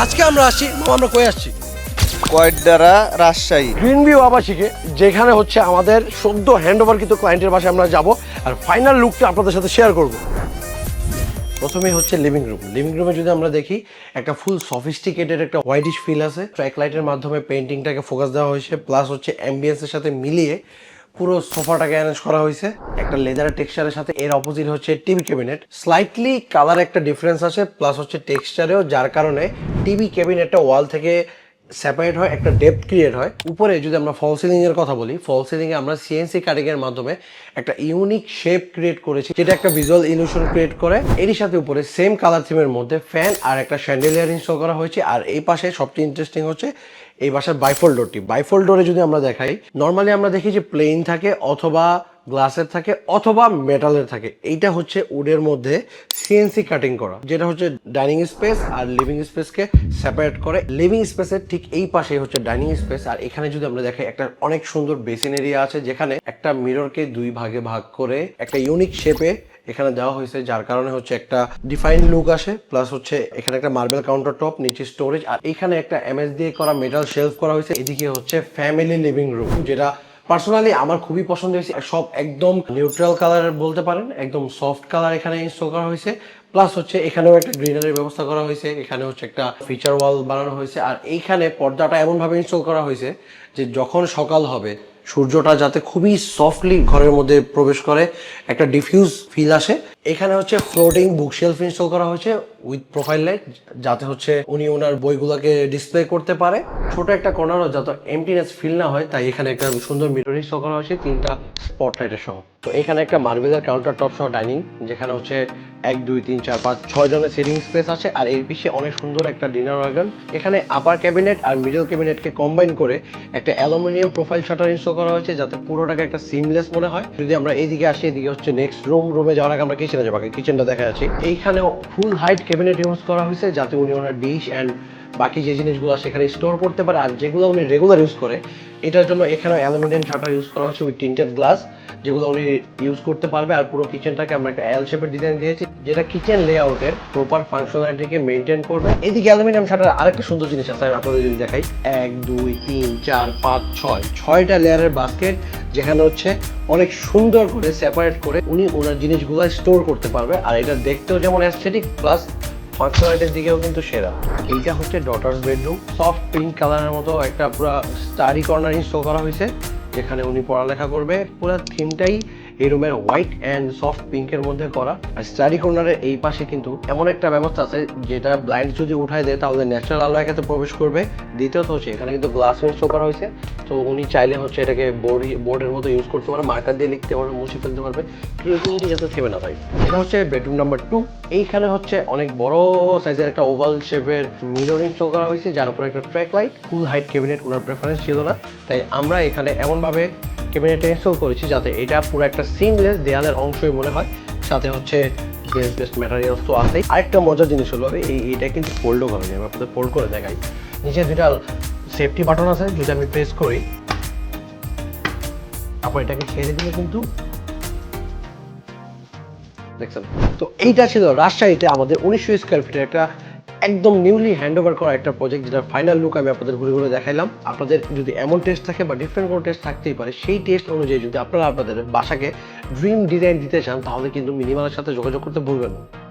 আজকে আমরা আসছি মামা আমরা কয়ে আসছি? কয়ডারা রাজশাহী। গ্রিন ভিউ আবাসিকে যেখানে হচ্ছে আমাদের সদ্য হ্যান্ড ওভার কিন্তু ক্লায়েন্টের বাসায় আমরা যাব আর ফাইনাল লুকটা আপনাদের সাথে শেয়ার করব। প্রথমে হচ্ছে লিভিং রুম লিভিং রুমে যদি আমরা দেখি একটা ফুল সফিস্টিকেটেড একটা হোয়াইটিশ ফিল আছে। ট্র্যাক লাইটের মাধ্যমে পেন্টিংটাকে ফোকাস দেওয়া হয়েছে প্লাস হচ্ছে অ্যাম্বিয়েন্সের সাথে মিলিয়ে পুরো সোফাটাকে অ্যারেঞ্জ করা হয়েছে। একটা লেদার টেক্সচারের সাথে, এর অপোজিট হচ্ছে টিভি ক্যাবিনেট স্লাইটলি কালার একটা ডিফারেন্স আছে প্লাস হচ্ছে টেক্সচারেও যার কারণে টিভি ক্যাবিনেটটা ওয়াল থেকে সেপারেট হয়, একটা ডেপথ ক্রিয়েট হয়। উপরে যদি আমরা ফল সিলিং এর কথা বলি ফল সিলিং এ আমরা সিএনসি কাটিং এর মাধ্যমে একটা ইউনিক শেপ ক্রিয়েট করেছি, যেটা একটা ভিজুয়াল ইলিউশন ক্রিয়েট করে। এরই সাথে উপরে সেম কালার থিমের মধ্যে ফ্যান আর একটা শ্যান্ডেলিয়ার ইনস্টল করা হয়েছে। আর এই পাশে সবচেয়ে ইন্টারেস্টিং হচ্ছে, এই বাসার বাইফোল ডোরটি বাইফোল ডোরে যদি আমরা দেখাই নর্মালি আমরা দেখি যে প্লেন থাকে অথবা গ্লাসের থাকে অথবা মেটালের থাকে। এইটা হচ্ছে উডের মধ্যে সিএনসি কাটিং করা। যেটা হচ্ছে ডাইনিং স্পেস আর লিভিং স্পেসকে সেপারেট করে। লিভিং স্পেসের ঠিক এই পাশে হচ্ছে ডাইনিং স্পেস। আর এখানে যদি আমরা দেখাই, একটা অনেক সুন্দর বেসিন এরিয়া আছে যেখানে একটা মিররকে দুই ভাগে ভাগ করে একটা ইউনিক শেপে এখানে দেওয়া হয়েছে, যার কারণে হচ্ছে একটা ডিফাইন লুক আসে প্লাস হচ্ছে এখানে একটা মার্বেল কাউন্টার টপ নিচে স্টোরেজ আর এখানে একটা এমএস দিয়ে করা মেটাল শেলফ করা হয়েছে। এদিকে হচ্ছে ফ্যামিলি লিভিং রুম যেটা পার্সোনালি আমার খুবই পছন্দ হয়েছে, সব একদম নিউট্রাল কালার বলতে পারেন, একদম সফট কালার এখানে ইনস্টল করা হয়েছে। প্লাস হচ্ছে এখানেও একটা গ্রিনারির ব্যবস্থা করা হয়েছে এখানে হচ্ছে একটা ফিচার ওয়াল বানানো হয়েছে। আর এইখানে পর্দাটা এমনভাবে ইনস্টল করা হয়েছে যে যখন সকাল হবে সূর্যটা যাতে খুবই সফটলি ঘরের মধ্যে প্রবেশ করে, একটা ডিফিউজ ফিল আসে। এখানে হচ্ছে ফ্লোটিং বুকশেলফ ইনস্টল করা হয়েছে উইথ প্রোফাইল লাইট যাতে হচ্ছে উনি ওনার বইগুলোকে ডিসপ্লে করতে পারে। ছোট একটা কর্নারও যাতে এমটিনেস ফিল না হয়, তাই এখানে একটা সুন্দর মিটার ইনস্টল করা হয়েছে, তিনটা স্পট লাইটের সহ। তো এখানে একটা মার্বেলের কাউন্টার টপ সহ ডাইনিং যেখানে হচ্ছে এক, দুই, তিন, চার, পাঁচ, ছয় জনের সিটিং স্পেস আছে, আর এর পিছে অনেক সুন্দর একটা ডিনার ওয়াগন এখানে আপার ক্যাবিনেট আর মিডল ক্যাবিনেটকে কম্বাইন করে একটা অ্যালুমিনিয়াম প্রোফাইল শাটার ইনস্টল করা হয়েছে, যাতে পুরোটাকে একটা সিমলেস মনে হয়। যদি আমরা এইদিকে আসি, এদিকে হচ্ছে নেক্সট রুম রুমে যাওয়ার আগে আমরা কিচেনে যাব কিচেনটা দেখা যাচ্ছে এইখানেও ফুল হাইট ক্যাবিনেট ইউজ করা হয়েছে, যাতে উনি ওনার ডিশ অ্যান্ড বাকি যে জিনিসগুলো সেখানে স্টোর করতে পারে, আর যেগুলো উনি রেগুলার ইউজ করে, এটার জন্য এখানে অ্যালুমিনিয়াম শাটার ইউজ করা হচ্ছে উইথ টিন্টেড গ্লাস যেগুলো উনি ইউজ করতে পারবে। আর পুরো কিচেনটাকে আমরা একটা এল শেপের ডিজাইন দিয়েছি, যেটা কিচেন লেআউটের প্রপার ফাংশনালিটিকে মেনটেন করবে। এদিকে অ্যালুমিনিয়াম শাটার আরেকটা সুন্দর জিনিস আছে, আমি আপনাদের যদি দেখাই। এক, দুই, তিন, চার, পাঁচ, ছয়। ছয়টা লেয়ারের বাস্কেট যেখানে হচ্ছে অনেক সুন্দর করে সেপারেট করে উনি ওনার জিনিসগুলো স্টোর করতে পারবে। আর এটা দেখতেও যেমন অ্যাস্থেটিক প্লাস ফাংশনালিটির দিকেও কিন্তু সেরা। এইটা হচ্ছে ডটার বেডরুম সফট পিঙ্ক কালারের মতো একটা পুরো স্টারি কর্নার ইনস্টল করা হয়েছে, যেখানে উনি পড়ালেখা করবে। পুরো থিমটাই এই রুমের হোয়াইট অ্যান্ড সফট পিঙ্কের মধ্যে করা। আর স্টাডি কর্নারের এই পাশে কিন্তু এমন একটা ব্যবস্থা আছে, যেটা ব্লাইন্ড যদি উঠায় দেয়, তাহলে ন্যাচারাল আলো একাতে প্রবেশ করবে। দ্বিতীয়ত হচ্ছে, এখানে কিন্তু গ্লাস ইনস্টল করা হয়েছে। তো উনি চাইলে হচ্ছে এটাকে বোর্ড বোর্ডের মতো ইউজ করতে পারে মার্কার দিয়ে লিখতে পারবে মুছে ফেলতে পারবে। ক্রিয়েটিভিটি যাতে থেমে না থাকে এটা হচ্ছে বেডরুম নাম্বার টু এইখানে হচ্ছে অনেক বড় সাইজের একটা ওভাল শেপের মিরর ইনস্টল করা হয়েছে, যার উপরে একটা track light full height cabinet ওনার প্রেফারেন্স ছিল না। তাই আমরা এখানে এমনভাবে ক্যাবিনেটে ইনস্টল করেছি যাতে এটা পুরো একটা সিমলেস দেয়ালের অংশই মনে হয়। সাথে হচ্ছে বেস্ট বেস্ট ম্যাটেরিয়ালস তো আছেই। আরেকটা মজার জিনিস হলো, এই এটা কিন্তু ফোল্ডও করে আমি আপনাদের ফোল্ড করে দেখাই। নিচে দুটা সেফটি বাটন আছে, যদি আমি প্রেস করি, তারপর এটাকে ছেড়ে দিলে কিন্তু দেখছেন? তো এইটা ছিল রাজশাহীতে আমাদের উনিশশো স্কোয়ার ফিটের একটা একদম নিউলি হ্যান্ড ওভার করা একটা প্রজেক্ট যেটা ফাইনাল লুক আমি আপনাদের ঘুরে ঘুরে দেখাইলাম। আপনাদের যদি এমন টেস্ট থাকে বা ডিফারেন্ট কোনো টেস্ট থাকতেই পারে, সেই টেস্ট অনুযায়ী যদি আপনারা আপনাদের বাসাকে ড্রিম ডিজাইন দিতে চান, তাহলে কিন্তু মিনিমালের সাথে যোগাযোগ করতে ভুলবেন না।